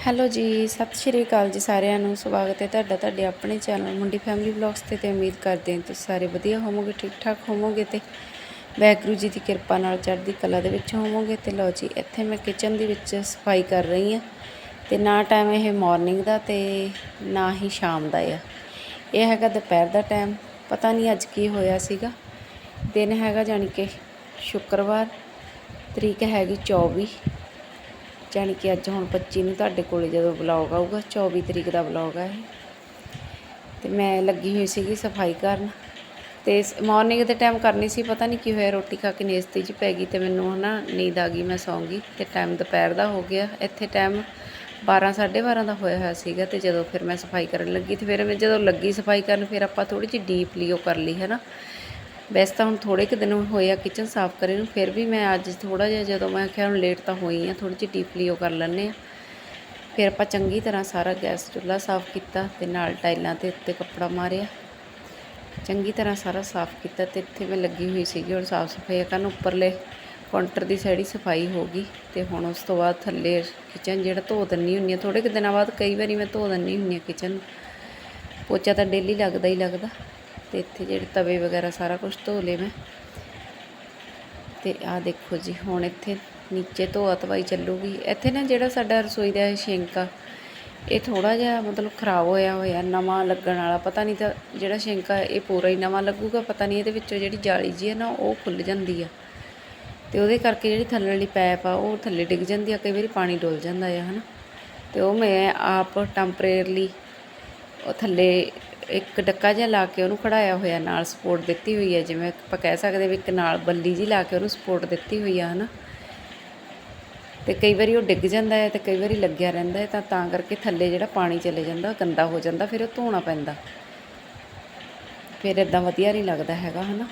Hello ਜੀ, ਸਤਿ ਸ਼੍ਰੀ ਅਕਾਲ ਜੀ ਸਾਰਿਆਂ ਨੂੰ। ਸਵਾਗਤ ਹੈ ਤੁਹਾਡਾ, ਤੁਹਾਡੇ ਆਪਣੇ ਚੈਨਲ ਮੁੰਡੀ ਫੈਮਿਲੀ ਵਲੌਗਸ ਤੇ ਤੇ ਉਮੀਦ ਕਰਦੇ ਹਾਂ ਤੁਸੀਂ ਸਾਰੇ ਵਧੀਆ ਹੋਵੋਗੇ ਠੀਕ ਠਾਕ ਹੋਵੋਗੇ ਤੇ ਵਾਹਿਗੁਰੂ ਜੀ ਦੀ ਕਿਰਪਾ ਨਾਲ ਚੜ੍ਹਦੀ ਕਲਾ ਦੇ ਵਿੱਚ ਹੋਵੋਗੇ ਤੇ ਲਓ ਜੀ, ਇੱਥੇ ਮੈਂ ਕਿਚਨ ਦੇ ਵਿੱਚ ਸਫ਼ਾਈ ਕਰ ਰਹੀ ਹਾਂ ਤੇ ਨਾ ਟਾਈਮ ਇਹ ਮਾਰਨਿੰਗ ਦਾ ਤੇ ਨਾ ਹੀ ਸ਼ਾਮ ਦਾ ਆ। ਇਹ ਹੈਗਾ ਦੁਪਹਿਰ ਦਾ ਟਾਈਮ ਪਤਾ ਨਹੀਂ ਅੱਜ ਕੀ ਹੋਇਆ ਸੀਗਾ। ਦਿਨ ਹੈਗਾ ਜਾਣੀ ਕਿ ਸ਼ੁੱਕਰਵਾਰ, ਤਰੀਕ ਹੈਗੀ 24 ਜਾਣੀ ਕਿ ਅੱਜ ਹੁਣ 25 ਨੂੰ ਤੁਹਾਡੇ ਕੋਲੇ ਜਦੋਂ ਵਲੌਗ ਆਊਗਾ 24 ਤਰੀਕ ਦਾ ਵਲੌਗ ਆ ਇਹ। ਤੇ ਮੈਂ ਲੱਗੀ ਹੋਈ ਸੀਗੀ ਸਫ਼ਾਈ ਕਰਨ। ਤੇ ਮਾਰਨਿੰਗ ਦੇ ਟਾਈਮ ਕਰਨੀ ਸੀ, ਪਤਾ ਨਹੀਂ ਕੀ ਹੋਇਆ, ਰੋਟੀ ਖਾ ਕੇ ਨੇਸਤੀ ਜੀ ਪੈ ਗਈ ਤੇ ਮੈਨੂੰ ਹਨਾ ਨੀਂਦ ਆ ਗਈ, ਮੈਂ ਸੌਂਗੀ ਤੇ ਟਾਈਮ ਦੁਪਹਿਰ ਦਾ ਹੋ ਗਿਆ। ਇੱਥੇ ਟਾਈਮ 12 12:30 ਦਾ ਹੋਇਆ ਹੋਇਆ ਸੀਗਾ ਤੇ ਜਦੋਂ ਫਿਰ ਮੈਂ ਸਫ਼ਾਈ ਕਰਨ ਲੱਗੀ ਤੇ ਫਿਰ ਮੈਂ ਜਦੋਂ ਲੱਗੀ ਸਫ਼ਾਈ ਕਰਨ, ਫਿਰ ਆਪਾਂ ਥੋੜੀ ਜਿਹੀ ਡੀਪਲੀ ਉਹ ਕਰ ਲਈ ਹੈ ਨਾ ਵੈਸੇ ਤਾਂ ਹੁਣ ਥੋੜੇ ਕੁ ਦਿਨ ਹੋਏ ਆ ਕਿਚਨ ਸਾਫ਼ ਕਰੇ ਨੂੰ, ਫਿਰ ਵੀ ਮੈਂ ਅੱਜ ਥੋੜਾ ਜਿਹਾ ਜਦੋਂ ਮੈਂ ਆਖਿਆ ਹੁਣ ਲੇਟ ਤਾਂ ਹੋਈ ਆ ਥੋੜੀ ਜਿਹੀ ਡੀਪਲੀ ਉਹ ਕਰ ਲੈਂਦੇ ਆ। ਫਿਰ ਆਪਾਂ ਚੰਗੀ ਤਰ੍ਹਾਂ ਸਾਰਾ ਗੈਸ ਚੁੱਲ੍ਹਾ ਸਾਫ਼ ਕੀਤਾ ਤੇ ਨਾਲ ਟਾਈਲਾਂ ਤੇ ਉੱਤੇ ਕੱਪੜਾ ਮਾਰਿਆ। ਚੰਗੀ ਤਰ੍ਹਾਂ ਸਾਰਾ ਸਾਫ਼ ਕੀਤਾ ਤੇ ਇੱਥੇ ਮੈਂ ਲੱਗੀ ਹੋਈ ਸੀਗੀ ਹੁਣ ਸਾਫ਼ ਸਫ਼ਾਈ ਕਰਨ ਉੱਪਰਲੇ ਕਾਊਂਟਰ ਦੀ ਸਾਈਡ ਹੀ ਸਫ਼ਾਈ ਹੋ ਗਈ ਤੇ ਹੁਣ ਉਸ ਤੋਂ ਬਾਅਦ ਥੱਲੇ ਕਿਚਨ ਜਿਹੜਾ ਧੋ ਦਿੰਨੀ ਹੁੰਨੀ ਆ ਥੋੜੇ ਕੁ ਦਿਨਾਂ ਬਾਅਦ ਕਈ ਵਾਰੀ ਮੈਂ ਧੋ ਦਿੰਨੀ ਹੁੰਨੀ ਆ ਕਿਚਨ ਪੋਚਾ ਤਾਂ ਡੇਲੀ ਲੱਗਦਾ ਹੀ ਲੱਗਦਾ। ਤੇ ਇੱਥੇ ਜਿਹੜੇ ਤਵੇ ਵਗੈਰਾ ਸਾਰਾ ਕੁਝ ਧੋ ਲਏ ਮੈਂ। ਤੇ ਆਹ ਦੇਖੋ ਜੀ, ਹੁਣ ਇੱਥੇ ਨੀਚੇ ਧੋਆ ਧਵਾਈ ਚੱਲੂਗੀ। ਇੱਥੇ ਨਾ ਜਿਹੜਾ ਸਾਡਾ ਰਸੋਈ ਦਾ ਸ਼ਿੰਕ ਆ, ਇਹ ਥੋੜਾ ਜਿਹਾ ਮਤਲਬ ਖਰਾਬ ਹੋਇਆ ਹੋਇਆ, ਨਵਾਂ ਲੱਗਣ ਵਾਲਾ। ਪਤਾ ਨਹੀਂ ਤਾਂ ਜਿਹੜਾ ਸ਼ਿੰਕ ਆ, ਇਹ ਪੂਰਾ ਹੀ ਨਵਾਂ ਲੱਗੂਗਾ। ਪਤਾ ਨਹੀਂ ਇਹਦੇ ਵਿੱਚੋਂ ਜਿਹੜੀ ਜਾਲੀ ਜੀ ਹੈ ਨਾ, ਉਹ ਖੁੱਲ ਜਾਂਦੀ ਆ। ਤੇ ਉਹਦੇ ਕਰਕੇ ਜਿਹੜੀ ਥੱਲੇ ਵਾਲੀ ਪੈਪ ਆ, ਉਹ ਥੱਲੇ ਡਿੱਗ ਜਾਂਦੀ ਆ, ਕਈ ਵਾਰੀ ਪਾਣੀ ਡੁੱਲ ਜਾਂਦਾ ਆ, ਹਨਾ। ਤੇ ਉਹ ਮੈਂ ਆਪ ਟੈਂਪਰੇਰਲੀ ਉਹ ਥੱਲੇ ਇੱਕ ਡੱਕਾ ਜਿਹਾ ਲਾ ਕੇ ਉਹਨੂੰ ਖੜਾਇਆ ਹੋਇਆ, ਨਾਲ ਸਪੋਰਟ ਦਿੱਤੀ ਹੋਈ ਹੈ, ਜਿਵੇਂ ਆਪਾਂ ਕਹਿ ਸਕਦੇ ਵੀ ਇੱਕ ਨਾਲ ਬੱਲੀ ਜੀ ਲਾ ਕੇ ਉਹਨੂੰ ਸਪੋਰਟ ਦਿੱਤੀ ਹੋਈ ਆ, ਹਨਾ? ਤੇ ਕਈ ਵਾਰੀ ਉਹ ਡਿੱਗ ਜਾਂਦਾ ਹੈ ਤੇ ਕਈ ਵਾਰੀ ਲੱਗਿਆ ਰਹਿੰਦਾ ਹੈ, ਤਾਂ ਤਾਂ ਕਰਕੇ ਥੱਲੇ ਜਿਹੜਾ ਪਾਣੀ ਚਲੇ ਜਾਂਦਾ ਗੰਦਾ ਹੋ ਜਾਂਦਾ, ਫਿਰ ਉਹ ਧੋਣਾ ਪੈਂਦਾ। ਫਿਰ ਇਦਾਂ ਵਧੀਆ ਨਹੀਂ ਲੱਗਦਾ ਹੈਗਾ, ਹਨਾ?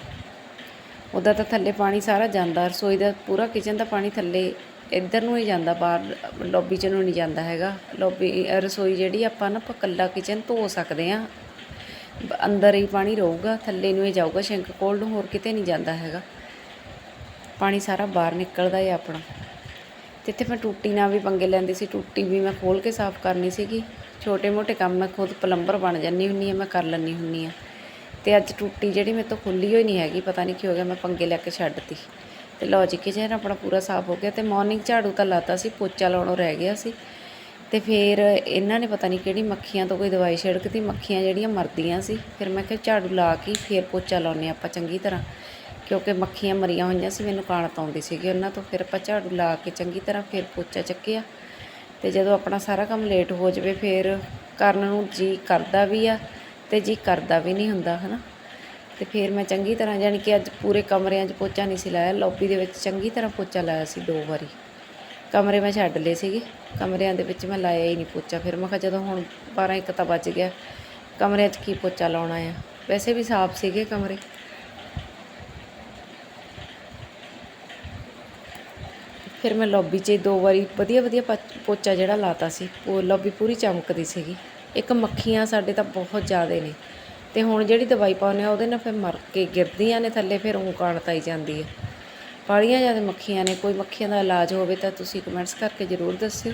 ਉਹਦਾ ਤਾਂ ਥੱਲੇ ਪਾਣੀ ਸਾਰਾ ਜਾਂਦਾ, ਰਸੋਈ ਦਾ ਪੂਰਾ ਕਿਚਨ ਦਾ ਪਾਣੀ ਥੱਲੇ, ਇੱਧਰ ਨੂੰ ਹੀ ਜਾਂਦਾ, ਬਾਹਰ ਲੌਬੀ ਚ ਨੂੰ ਨਹੀਂ ਜਾਂਦਾ ਹੈਗਾ। ਲੌਬੀ ਰਸੋਈ ਜਿਹੜੀ ਆਪਾਂ ਨਾ ਆਪਾਂ ਕਿਚਨ ਧੋ ਸਕਦੇ ਆ ਅੰਦਰ ਹੀ ਪਾਣੀ ਰਹੂਗਾ, ਥੱਲੇ ਨੂੰ ਹੀ ਜਾਊਗਾ, ਸ਼ਿੰਕ ਕੋਲ ਨੂੰ ਹੋਰ ਕਿਤੇ ਨਹੀਂ ਜਾਂਦਾ ਹੈਗਾ। ਪਾਣੀ ਸਾਰਾ ਬਾਹਰ ਨਿਕਲਦਾ ਹੈ ਆਪਣਾ। ਜਿੱਥੇ ਮੈਂ ਟੂਟੀ ਨਾਲ ਵੀ ਪੰਗੇ ਲੈਂਦੀ ਸੀ, ਟੂਟੀ ਵੀ ਮੈਂ ਖੋਲ ਕੇ ਸਾਫ਼ ਕਰਨੀ ਸੀਗੀ। ਛੋਟੇ ਮੋਟੇ ਕੰਮ ਮੈਂ ਖੁਦ ਪਲੰਬਰ ਬਣ ਜਾਂਦੀ ਹੁੰਨੀ ਆ ਮੈਂ ਕਰ ਲੈਂਦੀ ਹੁੰਨੀ ਆ ਤੇ ਅੱਜ ਟੂਟੀ ਜਿਹੜੀ ਮੇਰੇ ਤੋਂ ਖੁੱਲੀ ਹੋਈ ਨਹੀਂ ਹੈਗੀ, ਪਤਾ ਨਹੀਂ ਕੀ ਹੋ ਗਿਆ, ਮੈਂ ਪੰਗੇ ਲੈ ਕੇ ਛੱਡਤੀ ਤੇ ਲਓ ਜੀ ਕਿਚਨ ਆਪਣਾ ਪੂਰਾ ਸਾਫ਼ ਹੋ ਗਿਆ ਤੇ ਮਾਰਨਿੰਗ ਝਾੜੂ ਤਾਂ ਲਾਤਾ ਸੀ, ਪੋਚਾ ਲਾਉਣੋਂ ਰਹਿ ਗਿਆ ਸੀ। ਅਤੇ ਫਿਰ ਇਹਨਾਂ ਨੇ ਪਤਾ ਨਹੀਂ ਕਿਹੜੀ ਮੱਖੀਆਂ ਤੋਂ ਕੋਈ ਦਵਾਈ ਛਿੜਕਤੀ, ਮੱਖੀਆਂ ਜਿਹੜੀਆਂ ਮਰਦੀਆਂ ਸੀ। ਫਿਰ ਮੈਂ ਕਿਹਾ ਝਾੜੂ ਲਾ ਕੇ ਫਿਰ ਪੋਚਾ ਲਾਉਨੇ ਆਪਾਂ ਚੰਗੀ ਤਰ੍ਹਾਂ, ਕਿਉਂਕਿ ਮੱਖੀਆਂ ਮਰੀਆਂ ਹੋਈਆਂ ਸੀ, ਮੈਨੂੰ ਕਾਣਤ ਆਉਂਦੀ ਸੀਗੀ ਉਹਨਾਂ ਤੋਂ। ਫਿਰ ਆਪਾਂ ਝਾੜੂ ਲਾ ਕੇ ਚੰਗੀ ਤਰ੍ਹਾਂ ਫਿਰ ਪੋਚਾ ਚੱਕਿਆ ਅਤੇ ਜਦੋਂ ਆਪਣਾ ਸਾਰਾ ਕੰਮ ਲੇਟ ਹੋ ਜਾਵੇ ਫਿਰ ਕਰਨ ਨੂੰ ਜੀ ਕਰਦਾ ਵੀ ਆ ਤੇ ਜੀ ਕਰਦਾ ਵੀ ਨਹੀਂ ਹੁੰਦਾ, ਹਨਾ? ਤੇ ਫਿਰ ਮੈਂ ਚੰਗੀ ਤਰ੍ਹਾਂ, ਯਾਨੀ ਕਿ ਅੱਜ ਪੂਰੇ ਕਮਰਿਆਂ 'ਚ ਪੋਚਾ ਨਹੀਂ ਸੀ ਲਾਇਆ, ਲੌਬੀ ਦੇ ਵਿੱਚ ਚੰਗੀ ਤਰ੍ਹਾਂ ਪੋਚਾ ਲਾਇਆ ਸੀ ਦੋ ਵਾਰੀ। ਕਮਰੇ ਮੈਂ ਛੱਡ ਲਏ ਸੀਗੇ। ਕਮਰਿਆਂ ਦੇ ਵਿੱਚ ਮੈਂ ਲਾਇਆ ਹੀ ਨਹੀਂ ਪੋਚਾ। ਫਿਰ ਮੈਂ ਕਿਹਾ ਜਦੋਂ ਹੁਣ 12 ਇੱਕ ਤਾਂ ਵੱਜ ਗਿਆ। ਕਮਰਿਆਂ 'ਚ ਕੀ ਪੋਚਾ ਲਾਉਣਾ ਆ? ਵੈਸੇ ਵੀ ਸਾਫ਼ ਸੀਗੇ ਕਮਰੇ। ਫਿਰ ਮੈਂ ਲੌਬੀ 'ਚ ਦੋ ਵਾਰੀ ਵਧੀਆ ਵਧੀਆ ਪਾ- ਪੋਚਾ ਜਿਹੜਾ ਲਾਤਾ ਸੀ। ਉਹ ਲੌਬੀ ਪੂਰੀ ਚਮਕਦੀ ਸੀਗੀ। ਇੱਕ ਮੱਖੀਆਂ ਸਾਡੇ ਤਾਂ ਬਹੁਤ ਜ਼ਿਆਦਾ ਨੇ। ਤੇ ਹੁਣ ਜਿਹੜੀ ਦਵਾਈ ਪਾਉਂਦੇ ਆ, ਉਹਦੇ ਨਾਲ ਫਿਰ ਮਰ ਕੇ ਗਿਰਦੀਆਂ ਨੇ ਥੱਲੇ, ਫਿਰ ਉਹ ਕਾਣਤ ਆਈ ਜਾਂਦੀ ਹੈ ਬਾਹਲੀਆਂ ਜ਼ਿਆਦਾ ਮੱਖੀਆਂ ਨੇ, ਕੋਈ ਮੱਖੀਆਂ ਦਾ ਇਲਾਜ ਹੋਵੇ ਤਾਂ ਤੁਸੀਂ ਕਮੈਂਟਸ ਕਰਕੇ ਜ਼ਰੂਰ ਦੱਸਿਓ।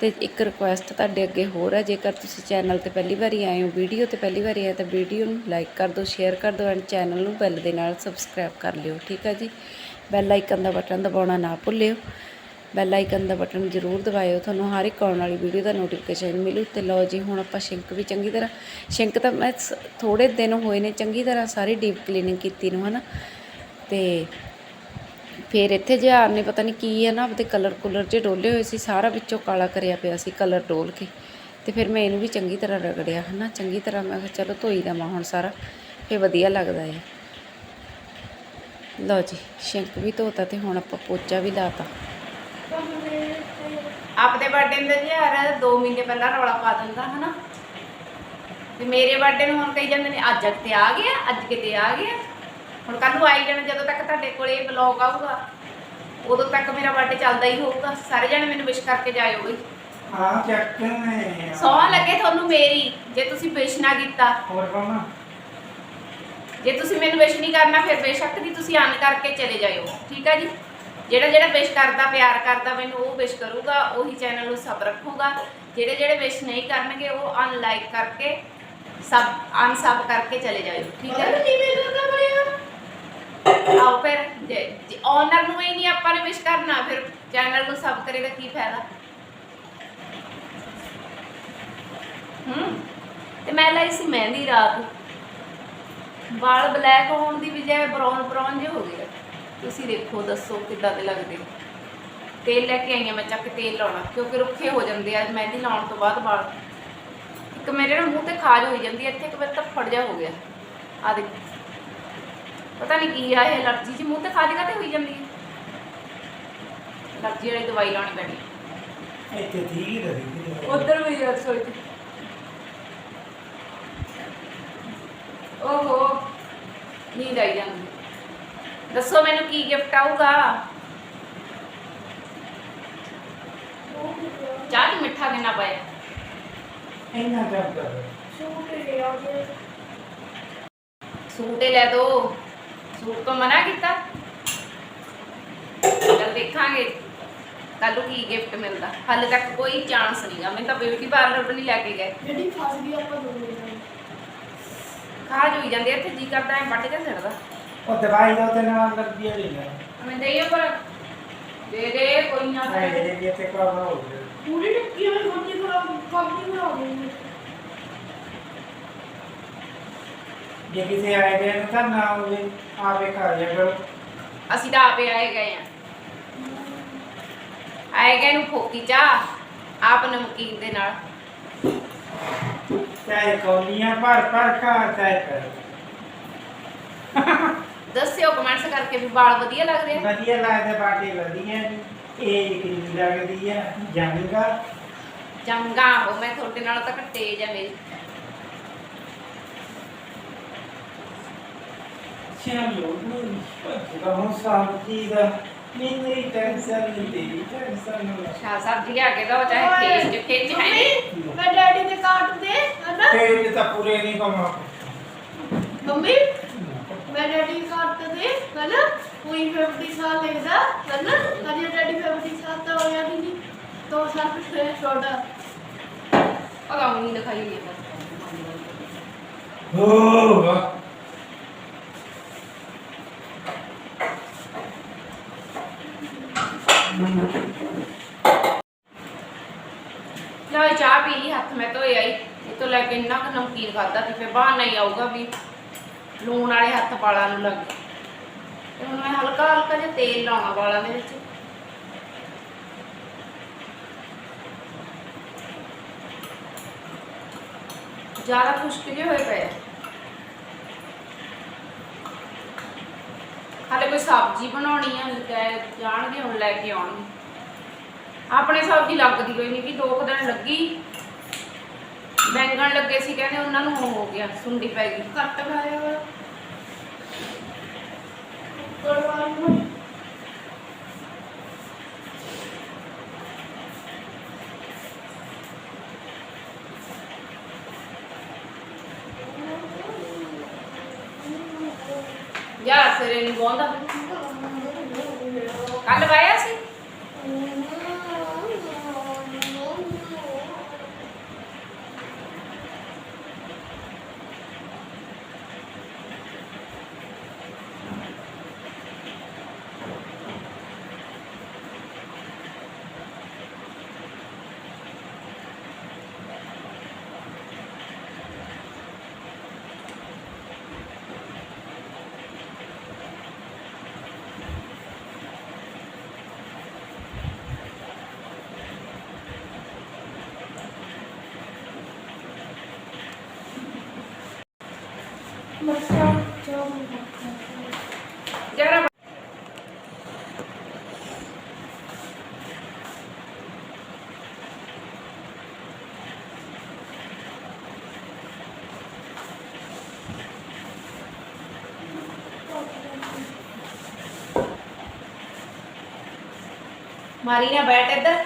ਤੇ ਇੱਕ ਰਿਕੁਐਸਟ ਤੁਹਾਡੇ ਅੱਗੇ ਹੋਰ ਹੈ, ਜੇਕਰ ਤੁਸੀਂ ਚੈਨਲ ਤੇ ਪਹਿਲੀ ਵਾਰੀ ਆਏ ਹੋ ਵੀਡੀਓ ਤੇ ਪਹਿਲੀ ਵਾਰੀ ਆਏ ਤਾਂ ਵੀਡੀਓ ਨੂੰ ਲਾਈਕ ਕਰ ਦਿਓ ਸ਼ੇਅਰ ਕਰ ਦਿਓ ਐਂਡ ਚੈਨਲ ਨੂੰ ਬੈਲ ਦੇ ਨਾਲ ਸਬਸਕ੍ਰਾਈਬ ਕਰ ਲਿਓ, ਠੀਕ ਹੈ ਜੀ? ਬੈਲ ਆਈਕਨ ਦਾ ਬਟਨ ਦਬਾਉਣਾ ਨਾ ਭੁੱਲਿਓ। ਬੈਲ ਆਈਕਨ ਦਾ ਬਟਨ ਜ਼ਰੂਰ ਦਬਾਇਓ, ਤੁਹਾਨੂੰ ਹਰ ਇੱਕ ਆਉਣ ਵਾਲੀ ਵੀਡੀਓ ਦਾ ਨੋਟੀਫਿਕੇਸ਼ਨ ਮਿਲੂ। ਤੇ ਲਓ ਜੀ, ਹੁਣ ਆਪਾਂ ਸ਼ਿੰਕ ਵੀ ਚੰਗੀ ਤਰ੍ਹਾਂ ਸ਼ਿੰਕ ਤਾਂ ਮੈਂ ਸ- ਥੋੜੇ ਦਿਨ ਹੋਏ ਨੇ, ਚੰਗੀ ਤਰ੍ਹਾਂ ਸਾਰੀ ਡੀਪ ਕਲੀਨਿੰਗ ਕੀਤੀ ਨੂੰ, ਹਨਾ? ਤੇ ਫਿਰ ਇੱਥੇ ਜਿਹਾਰ ਨੇ ਪਤਾ ਨਹੀਂ ਕੀ ਹੈ ਨਾ ਆਪਦੇ ਕਲਰ ਕੁਲਰ ਜੇ ਡੋਲੇ ਹੋਏ ਸੀ, ਸਾਰਾ ਵਿੱਚੋਂ ਕਾਲਾ ਕਰਿਆ ਪਿਆ ਸੀ ਕਲਰ ਡੋਲ ਕੇ। ਤੇ ਫਿਰ ਮੈਂ ਇਹਨੂੰ ਵੀ ਚੰਗੀ ਤਰ੍ਹਾਂ ਰਗੜਿਆ, ਹਨਾ? ਚੰਗੀ ਤਰ੍ਹਾਂ ਮੈਂ ਕਿਹਾ ਚਲੋ ਧੋਈ ਦੇਵਾਂ ਹੁਣ ਸਾਰਾ, ਫਿਰ ਵਧੀਆ ਲੱਗਦਾ ਹੈ ਲਓ ਜੀ, ਸ਼ਿੰਕ ਵੀ ਧੋਤਾ ਤੇ ਹੁਣ ਆਪਾਂ ਪੋਚਾ ਵੀ ਲਾਤਾ। ਆਪਦੇ ਬਰਥਡੇ ਨੂੰ ਜੀ ਯਾਰ 2 ਮਹੀਨੇ ਪਹਿਲਾਂ ਰੌਲਾ ਪਾ ਦਿੰਦਾ, ਹਨਾ? ਤੇ ਮੇਰੇ ਬਰਥਡੇ ਨੂੰ ਹੁਣ ਕਹੀ ਜਾਂਦੇ ਨੇ, ਅੱਜ ਕਿਤੇ ਆ ਗਿਆ, ਅੱਜ ਕਿਤੇ ਆ ਗਿਆ। ਹੁਣ ਕੱਲ ਨੂੰ ਆਈ ਜਾਣਾ ਜਦੋਂ ਤੱਕ ਤੁਹਾਡੇ ਕੋਲੇ ਇਹ ਵਲੌਗ ਆਊਗਾ ਉਦੋਂ ਤੱਕ ਮੇਰਾ ਬਰਥਡੇ ਚੱਲਦਾ ਹੀ ਹੋਊਗਾ। ਸਾਰੇ ਜਣੇ ਮੈਨੂੰ ਵਿਸ਼ ਕਰਕੇ ਜਾਇਓ ਬਈ। ਹਾਂ ਚੱਕ ਨੇ ਸੌਂ ਲੱਗੇ ਤੁਹਾਨੂੰ ਮੇਰੀ ਜੇ ਤੁਸੀਂ ਵਿਸ਼ ਨਾ ਕੀਤਾ। ਹੋਰ ਕੌਣ ਜੇ ਤੁਸੀਂ ਮੈਨੂੰ ਵਿਸ਼ ਨਹੀਂ ਕਰਨਾ ਫਿਰ ਬੇਸ਼ੱਕ ਦੀ ਤੁਸੀਂ ਅਨ ਕਰਕੇ ਚਲੇ ਜਾਇਓ। ਠੀਕ ਹੈ ਜੀ? ਜਿਹੜਾ ਜਿਹੜਾ ਵਿਸ਼ ਕਰਦਾ ਪਿਆਰ ਕਰਦਾ ਮੈਨੂੰ ਉਹ ਵਿਸ਼ ਕਰੂਗਾ ਉਹੀ ਚੈਨਲ ਨੂੰ ਸਬ ਰੱਖੂਗਾ। ਜਿਹੜੇ ਜਿਹੜੇ ਵਿਸ਼ ਨਹੀਂ ਕਰਨਗੇ ਉਹ ਅਨਲਾਈਕ ਕਰਕੇ ਸਬ ਅਨਸਬ ਕਰਕੇ ਚਲੇ ਜਾਇਓ। ਠੀਕ ਹੈ ਆਓ ਫਿਰ ਓਨਰ ਨੂੰ ਹੀ ਨਹੀਂ ਆਪਾਂ ਨੇ ਵਿਸ਼ ਕਰਨਾ, ਫਿਰ ਚੈਨਲ ਨੂੰ ਸਬ ਕਰੇ ਦਾ ਕੀ ਫਾਇਦਾ? ਹੂੰ? ਤੇ ਮੈਂ ਲਾਈ ਸੀ ਮਹਿੰਦੀ ਰਾਤ। ਵਾਲ ਬਲੈਕ ਹੋਣ ਦੀ ਬਜਾਏ ਬਰਾਊਨ ਬਰਾਊਨ ਜਿਹੇ ਹੋ ਗਏ ਤੁਸੀਂ ਦੇਖੋ, ਦੱਸੋ ਕਿੱਦਾਂ ਦੇ ਲੱਗਦੇ। ਤੇਲ ਲੈ ਕੇ ਆਈ ਹਾਂ ਮੈਂ, ਚੱਕ ਤੇਲ ਲਾਉਣਾ, ਕਿਉਂਕਿ ਰੁੱਖੇ ਹੋ ਜਾਂਦੇ ਆ, ਮਹਿੰਦੀ ਲਾਉਣ ਤੋਂ ਬਾਅਦ ਵਾਲ। ਇੱਕ ਮੇਰੇ ਨਾ ਮੂੰਹ ਤੇ ਖਾਜ ਹੋਈ ਜਾਂਦੀ ਹੈ ਇੱਥੇ ਇੱਕ ਵਾਰ ਧੱਫੜ ਜਾ ਹੋ ਗਿਆ। ਆ ਦੇਖ। ਪਤਾ ਨਹੀਂ ਕੀ ਆ ਇਹ ਅਲਰਜੀ ਜੀ ਮੂੰਹ ਤੇ ਖਾਜ ਕਾਤੇ ਹੋਈ ਜਾਂਦੀ ਹੈ ਅਲਰਜੀ ਵਾਲੀ ਦਵਾਈ ਲਾਉਣੀ ਪੈਣੀ। ਇੱਥੇ ਠੀਕ ਰਹੀ। ਉਧਰ ਵੀ ਯਾਰ ਸੋਈ ਓਹੋ ਨੀਂਦ ਆਈ ਜਾਂਦੀ। ਦੱਸੋ ਮੈਨੂੰ ਕੀ ਗਿਫਟ ਆਊਗਾ? ਚਾਹ ਚ ਮਿੱਠਾ ਕਿੰਨਾ ਪਾਇਆ? ਇੰਨਾ ਕੰਮ ਕਰ। ਸੂਟ ਹੀ ਲੈ ਦੋ। ਸੂਟ ਤੋਂ ਮਨਾ ਕੀਤਾ। ਚੱਲ ਦੇਖਾਂਗੇ ਕੱਲ ਨੂੰ ਕੀ ਗਿਫਟ ਮਿਲਦਾ। ਹਾਲੇ ਤੱਕ ਕੋਈ ਚਾਂਸ ਨਹੀਂਗਾ ਮੈਨੂੰ ਤਾਂ ਬਿਊਟੀ ਪਾਰਲਰ ਵੀ ਨਹੀਂ ਲੈ ਕੇ ਗਏ। ਜਿਹੜੀ ਫਸ ਗਈ ਆਪਾਂ ਦੋਵੇਂ ਜਾਣੇ। ਖਾਜ ਹੋਈ ਜਾਂਦੀ ਆ, ਇੱਥੇ ਜੀ ਕਰਦਾ ਐ ਵੱਟ ਕੇ ਸਿਰਦਾ ਉਹ ਦਵਾਈ ਦਾ ਤੇ ਨਾਲ ਲੱਗੀ ਹੋਈ ਹੈ ਮੈਂ ਦਈਓ ਪਰ ਦੇ ਦੇ ਕੋਈ ਨਾ ਮੈਂ ਇਹ ਵੀ ਇੱਥੇ ਕਵਰ ਹੋ ਗਿਆ ਪੂਰੀ ਟਿੱਕੀ ਹੋਈ ਮੋਟੀ ਖਰਾਬ ਕਾਫੀ ਖਰਾਬ ਹੋ ਗਈ। ਜੇ ਕਿਸੇ ਆਏ ਗਏ ਨੂੰ ਤਾਂ ਨਾ ਹੋਵੇ ਆਵੇ ਘਰ ਜਾ ਕਰੋ। ਅਸੀਂ ਤਾਂ ਆਪੇ ਆਏ ਗਏ ਆ। ਆਏ ਗਏ ਨੂੰ ਫੋਕੀ ਚਾ ਆਪ ਨਮਕੀਨ ਦੇ ਨਾਲ। ਚਾਹੇ ਕੌਲੀਆਂ ਭਰ ਭਰ ਖਾ ਚਾਹੇ ਕਰ। ਦੱਸਿਓ ਕਮੈਂਟਸ ਕਰਕੇ ਵੀ ਵਾਲ ਵਧੀਆ ਲੱਗਦੇ ਆ। ਵਧੀਆ ਲੱਗਦਾ ਬਾਕੀ ਵਧੀਆ ਜੀ। ਇਹ ਕਿੰਨੀ ਲੱਗਦੀ ਹੈ ਜਾਣੀਗਾ ਚੰਗਾ ਹੋ ਮੈਂ ਤੁਹਾਡੇ ਨਾਲ ਤਾਂ ਤੇਜ਼ ਆ ਮੇਰੀ। ਸਾਥੀ ਦਾ ਮੇਰੀ ਟੈਨਸ਼ਨ ਨਹੀਂ ਤੇਰੀ ਟੈਨਸ਼ਨ ਨਾ ਸ਼ਾਹ ਸਾਹਿਬ ਜੀ ਲਿਆ ਕੇ ਦੋ ਚਾਹੇ ਖੇਚ ਚ ਖੇਚ ਹੈ ਨੀ। ਮੰਮੀ ਮੈਂ ਡੈਡੀ ਦੇ ਕਾਰਡ ਤੇ ਹਨਾ ਤੇਰੇ ਤਾਂ ਪੂਰੇ ਨਹੀਂ ਕਮਾ ਮੰਮੀ ਮੈਂ ਡੈਡੀ ਦੇ ਤੇ ਦੇ ਹਨਾ ਕੋਈ 50 ਸਾਲ ਲਿਖਦਾ ਹਨਾ ਅਜੇ ਡੈਡੀ 50 ਸਾਲ ਤਾਂ ਹੋਇਆ ਵੀ ਨਹੀਂ ਦੋ ਸਾਲ ਪਿਛਲੇ ਛੋਟਾ ਪਤਾ ਨਹੀਂ ਦਿਖਾਈ ਹੋਈ ਹੈ ਹੋ ਵਾਹ ਲਓ ਇਹ ਚਾਹ ਪੀ ਲਈ ਹੱਥ ਮੈਂ ਧੋਏ ਆਈ ਇਹ ਤੋਂ ਲੈ ਕੇ ਇੰਨਾ ਕੁ ਨਮਕੀਨ ਖਾਦਾ ਤੇ ਫਿਰ ਬਹਾਨਾ ਹੀ ਆਊਗਾ ਵੀ ਲੂਣ ਵਾਲੇ ਹੱਥ ਵਾਲਾਂ ਨੂੰ ਲੱਗ ਤੇ ਹੁਣ ਮੈਂ ਹਲਕਾ ਹਲਕਾ ਜਿਹਾ ਤੇਲ ਲਾਉਣਾ ਵਾਲਾਂ ਦੇ ਵਿੱਚ। ਜ਼ਿਆਦਾ ਖੁਸ਼ਕ ਜਿਹੇ ਹੋਏ ਪਏ ਹਾਲੇ ਕੋਈ ਸਬਜ਼ੀ ਬਣਾਉਣੀ ਆ ਜਾਣਗੇ ਹੁਣ ਲੈ ਕੇ ਆਉਣਗੇ। ਆਪਣੇ ਸਬਜ਼ੀ ਲੱਗਦੀ ਕੋਈ ਨਹੀਂ ਵੀ ਦੋ ਕੁ ਦਿਨ ਲੱਗੀ। ਬੈਂਗਣ ਲੱਗੇ ਸੀ, ਕਹਿੰਦੇ ਉਹਨਾਂ ਨੂੰ ਹੋ ਗਿਆ, ਸੁੰਡੀ ਪੈ ਗਈ। ਘੱਟ ਖਾਇਆ ਵਾ ਕਰਵਾਈ ਨੂੰ ਯਾਰ ਸਿਰੇ ਨਹੀਂ ਗੋਂਦਾ ਕੱਲ ਵਾਇਆ ਸੀ ਮਰਸਾ ਚਾਹ ਜਰਾ ਮਾਰੀ ਨਾ ਬੈਠ ਇੱਧਰ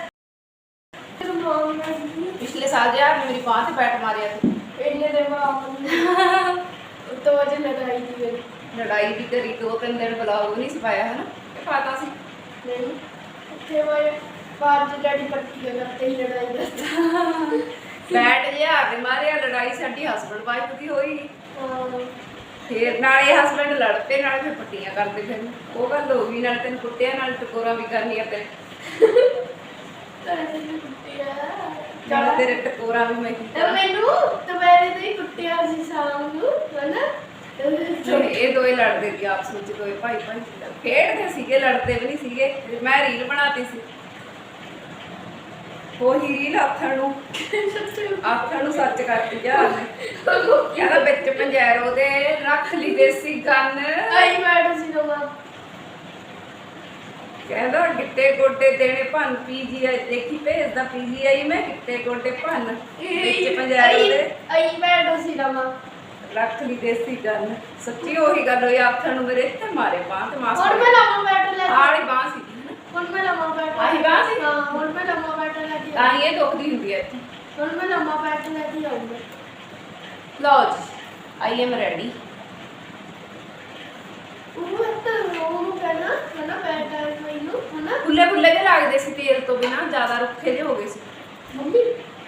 ਪਿਛਲੇ ਸਾਲ ਜਿਹਾ ਮੇਰੀ ਬਾਂਹ ਤੇ ਬੈਠ ਮਾਰਿਆ ਤੂੰ ਦੇ ਤੋਂ ਵਜੇ ਲਗਾਈ ਦੀ ਮੇਰੀ ਲੜਾਈ ਵੀ ਕਰੀ ਦੋ ਤਿੰਨ ਦਿਨ ਬਲੌਗ ਨਹੀਂ ਸਪਾਇਆ ਹਨਾ? ਇਹ ਪਤਾ ਸੀ। ਨਹੀਂ ਉੱਥੇ ਮੈਂ ਚ ਡੈਡੀ ਪੱਟੀ ਕਰਤੇ ਹੀ ਲੜਾਈ ਕਰਤਾ ਬੈਟ ਜਿਹਾ ਆ ਕੇ ਮਾਰਿਆ ਲੜਾਈ ਸਾਡੀ ਹਸਬੰਡ ਵਾਈਫ ਦੀ ਹੋਈ। ਹਾਂ। ਫੇਰ ਨਾਲੇ ਹਸਬੰਡ ਲੜ ਪਏ ਨਾਲੇ ਫਿਰ ਪੱਟੀਆਂ ਕਰਦੇ ਫਿਰ ਉਹ ਗੱਲ ਹੋ ਗਈ ਨਾਲ ਤੈਨੂੰ ਕੁੱਟਿਆ ਨਾਲ ਟਕੋਰਾ ਵੀ ਕਰਨੀਆਂ ਤੇ ਨੇ ਕੁੱਟਿਆ। ਨਾਲ ਤੇਰੇ ਟਕੋਰਾ ਵੀ ਮੈਂ ਤੇ ਕੀਤਾ ਮੈਨੂੰ ਦੁਪਹਿਰੇ ਤੋਂ ਹੀ ਕੁੱਟਿਆ ਸੀ ਸ਼ਾਮ ਨੂੰ ਹਨਾ? ਤੇ ਇਹ ਦੋਏ ਲੜਦੇ ਸੀ ਆਪਸ ਵਿੱਚ ਦੋਏ ਭਾਈ ਭਾਈ ਖੇਡਦੇ ਸੀਗੇ ਲੜਦੇ ਵੀ ਨਹੀਂ ਸੀਗੇ ਮੈਂ ਰੀਲ ਬਣਾਤੀ ਸੀ। ਉਹੀ ਰੀਲ ਆਥਣ ਨੂੰ। ਆਥਣ ਨੂੰ ਸੱਚ ਕਰਤੀ ਜਾ ਕਹਿੰਦਾ ਵਿੱਚ ਪੰਜੈਰੋ ਦੇ ਰੱਖ ਲਈ ਦੇਸੀ ਗੰਨ ਆਈ ਨਵਾਂ ਕਹਿੰਦਾ ਗਿੱਟੇ ਗੋਡੇ ਦੇਣੇ ਭੰਨ ਪੀਜੀਆਈ ਦੇਖੀ ਭੇਜਦਾ ਪੀਜੀਆਈ ਮੈਂ ਗਿੱਟੇ ਗੋਡੇ ਭੰਨ ਵਿੱਚ ਪੰਜੈਰੋ ਦੇ ਆਈ ਮੈਡ ਸੀ ਨਵਾਂ ਰੱਖ ਲਈ ਦੇਸੀ ਗੰਨ ਸੱਚੀ ਉਹੀ ਗੱਲ ਹੋਈ ਆਥਣ ਨੂੰ ਮੇਰੇ ਇੱਥੇ ਮਾਰੇ ਬਾਂਹ ਤੇ ਹੁਣ ਮਾਸਟਰ ਮੈਂ ਨਵਾਂ ਬੈਟ ਲੈ ਆੜੀ ਬਾਂਹ ਸੀ। ਹੁਣ ਮੈਂ ਨਵਾਂ ਬੈਟ ਆਹੀ ਬਾਂਹ ਸੀ? ਹਾਂ ਹੁਣ ਮੈਂ ਨਵਾਂ ਬੈਟ ਲੈ ਕੇ ਤਾਂ ਇਹ ਦੁਖਦੀ ਹੁੰਦੀ ਹੈ ਹੁਣ ਮੈਂ ਨਵਾਂ ਬੈਟ ਲੈ ਕੇ ਆਉਂਗਾ ਲਓ ਜੀ ਆਈ ਐਮ ਰੈਡੀ ਤਾਂ ਉਹ ਕਹਿਣਾ ਹਨਾ ਬੈਟ ਆ ਮੈਨੂੰ ਹਨਾ ਫੁੱਲੇ ਫੁੱਲੇ ਜਿਹੇ ਲੱਗਦੇ ਸੀ ਤੇਲ ਤੋਂ ਬਿਨਾ ਜ਼ਿਆਦਾ ਰੁੱਖੇ ਜਿਹੇ ਹੋ ਗਏ ਸੀ। ਮੰਮੀ?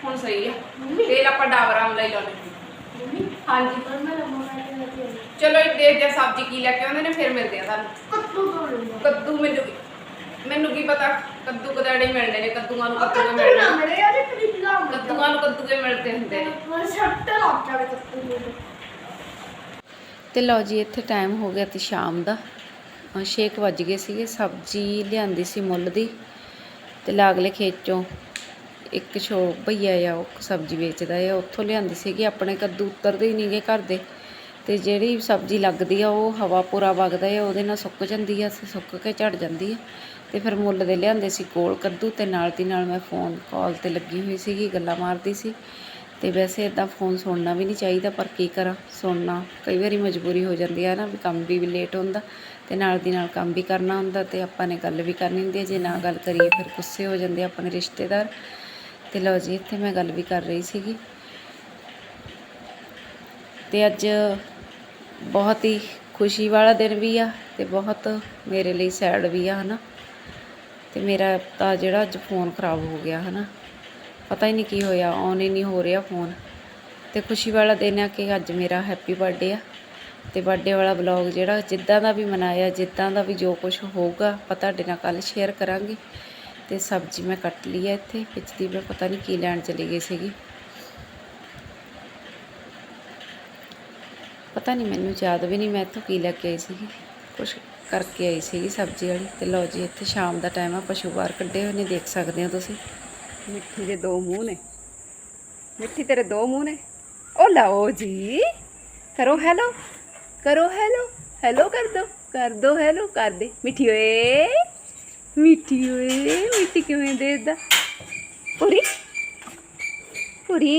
ਹੁਣ ਸਹੀ ਆ। ਮੰਮੀ? ਤੇਲ ਆਪਾਂ ਡਾਬਰ ਆਮਲਾ ਹੀ ਲਾਉਣੇ ਸੀ। ਮੰਮੀ? ਹਾਂਜੀ ਹੁਣ ਮੈਂ ਨਵਾਂ ਬੈਟ ਲੈ ਕੇ ਆਉਂਗਾ ਚਲੋ ਇਹ ਦੇਖਦੇ ਆ ਸਬਜ਼ੀ ਕੀ ਲੈ ਕੇ ਆਉਂਦੇ ਨੇ ਫਿਰ ਮਿਲਦੇ ਆ ਤੁਹਾਨੂੰ। ਕੱਟੂ ਤੋਂ ਲੂੰਗਾ ਕੱਦੂ ਮੈਨੂੰ ਮੈਨੂੰ ਕੀ ਪਤਾ? ਕੱਦੂ ਕਦਾੜੇ ਮਿਲਣੇ ਨੇ ਕੱਦੂਆਂ ਨੂੰ ਕੱਦੂ ਕੱਟੂ ਮਿਲਣੇ ਨਾ। ਨੇ। ਮੇਰੇ ਯਾਰ ਕਲਿੱਪ ਲਾ ਕੱਦੂਆਂ ਨੂੰ ਕੱਦੂ ਕੇ ਮਿਲਦੇ ਹੁੰਦੇ ਮੈਂ ਨੂੰ। ਤੇ ਲਓ ਜੀ ਇੱਥੇ ਟਾਈਮ ਹੋ ਗਿਆ ਤੇ ਸ਼ਾਮ ਦਾ। 6 ਵੱਜ ਗਏ ਸੀਗੇ, ਸਬਜ਼ੀ ਲਿਆਂਦੀ ਸੀ ਮੁੱਲ ਦੀ ਤੇ ਲਾਗਲੇ ਖੇਤ ਚੋਂ। ਇੱਕ ਸ਼ੋ ਭਈਆ ਆ, ਉਹ ਸਬਜ਼ੀ ਵੇਚਦਾ ਆ, ਉੱਥੋਂ ਲਿਆਂਦੀ ਸੀਗੀ, ਆਪਣੇ ਕੱਦੂ ਉਤਰਦੇ ਹੀ ਨਹੀਂਗੇ ਘਰ ਦੇ। ਤੇ ਜਿਹੜੀ ਸਬਜ਼ੀ ਲੱਗਦੀ ਆ, ਉਹ ਹਵਾ ਪੂਰਾ ਵਗਦਾ ਆ, ਉਹਦੇ ਨਾਲ ਸੁੱਕ ਜਾਂਦੀ ਆ ਸੁੱਕ ਕੇ ਝੜ ਜਾਂਦੀ ਆ। ਤੇ ਫਿਰ ਮੁੱਲ ਦੇ ਲਿਆਂਦੇ ਸੀ ਕੋਲ ਕੱਦੂ ਤੇ ਨਾਲ ਦੀ ਨਾਲ ਮੈਂ ਫੋਨ ਕਾਲ ਤੇ ਲੱਗੀ ਹੋਈ ਸੀਗੀ, ਗੱਲਾਂ ਮਾਰਦੀ ਸੀ। ਤੇ ਵੈਸੇ ਇਦਾਂ ਫੋਨ ਸੁਣਨਾ ਵੀ ਨਹੀਂ ਚਾਹੀਦਾ, ਪਰ ਕੀ ਕਰਾਂ? ਸੁਣਨਾ ਕਈ ਵਾਰੀ ਮਜਬੂਰੀ ਹੋ ਜਾਂਦੀ ਹੈ ਨਾ ਵੀ ਕੰਮ ਵੀ ਲੇਟ ਹੁੰਦਾ ਤੇ ਨਾਲ ਦੀ ਨਾਲ ਕੰਮ ਵੀ ਕਰਨਾ ਹੁੰਦਾ ਤੇ ਆਪਾਂ ਨੇ ਗੱਲ ਵੀ ਕਰਨੀ ਹੁੰਦੀ ਹੈ ਜੇ ਨਾ ਗੱਲ ਕਰੀਏ ਫਿਰ ਗੁੱਸੇ ਹੋ ਜਾਂਦੇ ਆਪਣੇ ਰਿਸ਼ਤੇਦਾਰ। ਤੇ ਲਓ ਜੀ, ਇੱਥੇ ਮੈਂ ਗੱਲ ਵੀ ਕਰ ਰਹੀ ਸੀਗੀ। ਤੇ ਅੱਜ ਬਹੁਤ ਹੀ ਖੁਸ਼ੀ ਵਾਲਾ ਦਿਨ ਵੀ ਆ ਤੇ ਬਹੁਤ ਮੇਰੇ ਲਈ ਸੈਡ ਵੀ ਆ, ਹਨਾ? ਤੇ ਮੇਰਾ ਤਾਂ ਜਿਹੜਾ ਅੱਜ ਫੋਨ ਖਰਾਬ ਹੋ ਗਿਆ, ਹਨਾ? ਪਤਾ ਹੀ ਨਹੀਂ ਕੀ ਹੋਇਆ ਔਨ ਹੀ ਨਹੀਂ ਹੋ ਰਿਹਾ ਫੋਨ ਤੇ ਖੁਸ਼ੀ ਵਾਲਾ ਦਿਨ ਆ ਕਿ ਅੱਜ ਮੇਰਾ ਹੈਪੀ ਬਰਥਡੇ ਆ। ਤੇ ਬਰਥਡੇ ਵਾਲਾ ਵਲੌਗ ਜਿਹੜਾ ਜਿੱਦਾਂ ਦਾ ਵੀ ਮਨਾਇਆ, ਜਿੱਦਾਂ ਦਾ ਵੀ ਜੋ ਕੁਝ ਹੋਊਗਾ, ਆਪਾਂ ਤੁਹਾਡੇ ਨਾਲ ਕੱਲ ਸ਼ੇਅਰ ਕਰਾਂਗੇ। ਤੇ ਸਬਜ਼ੀ ਮੈਂ ਕੱਟ ਲਈ ਹੈ ਇੱਥੇ ਵਿੱਚ ਦੀ ਮੈਂ ਪਤਾ ਨਹੀਂ ਕੀ ਲੈਣ ਚਲੀ ਗਈ ਸੀਗੀ। ਪਤਾ ਨਹੀਂ, ਮੈਨੂੰ ਯਾਦ ਵੀ ਨਹੀਂ ਮੈਂ ਇੱਥੋਂ ਕੀ ਲੈ ਕੇ ਆਈ ਸੀਗੀ। ਕੁਛ ਕਰਕੇ ਆਈ ਸੀਗੀ ਸਬਜ਼ੀ ਵਾਲੀ। ਤੇ ਲਓ ਜੀ, ਇੱਥੇ ਸ਼ਾਮ ਦਾ ਟਾਈਮ ਆ, ਪਸ਼ੂ ਬਾਹਰ ਕੱਢੇ ਹੋਏ ਨੇ, ਦੇਖ ਸਕਦੇ ਹੋ ਤੁਸੀਂ। ਮਿੱਠੀ ਦੇ ਦੋ ਮੂੰਹ ਨੇ ਮਿੱਠੀ ਤੇਰੇ ਦੋ ਮੂੰਹ ਨੇ ਉਹ ਲਓ ਜੀ ਕਰੋ ਹੈਲੋ ਕਰੋ ਹੈਲੋ ਹੈਲੋ ਕਰ ਦੋ ਕਰ ਦੋ ਹੈਲੋ ਕਰ ਦੇ ਮਿੱਠੀ ਓਏ ਮਿੱਠੀ ਓਏ ਮਿੱਠੀ ਕਿਵੇਂ ਦੇਦਾ ਪੂਰੀ ਪੂਰੀ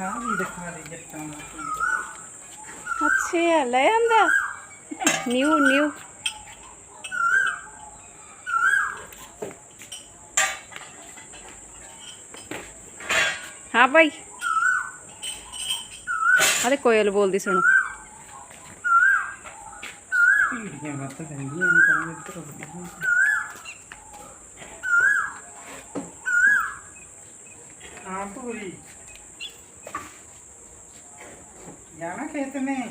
ਹਾਂ ਵੀ ਦਿਖਾ ਦੇ ਜੱਟਾਂ ਨੂੰ ਅੱਛਾ ਲੈ ਆਂਦਾ ਨਿਊ ਨਿਊ ਹਾਂ ਭਾਈ ਆਲੇ ਕੋਇਲ ਬੋਲਦੀ ਸੁਣੋ ਭੀੜੀਆਂ ਵੱਧ ਪੈਂਦੀਆਂ ਨੇ ਪਰ ਇੱਧਰ ਵਧੀਆ। ਹਾਂ ਪੂਰੀ ਜਾਣਾ खेत में पता नहीं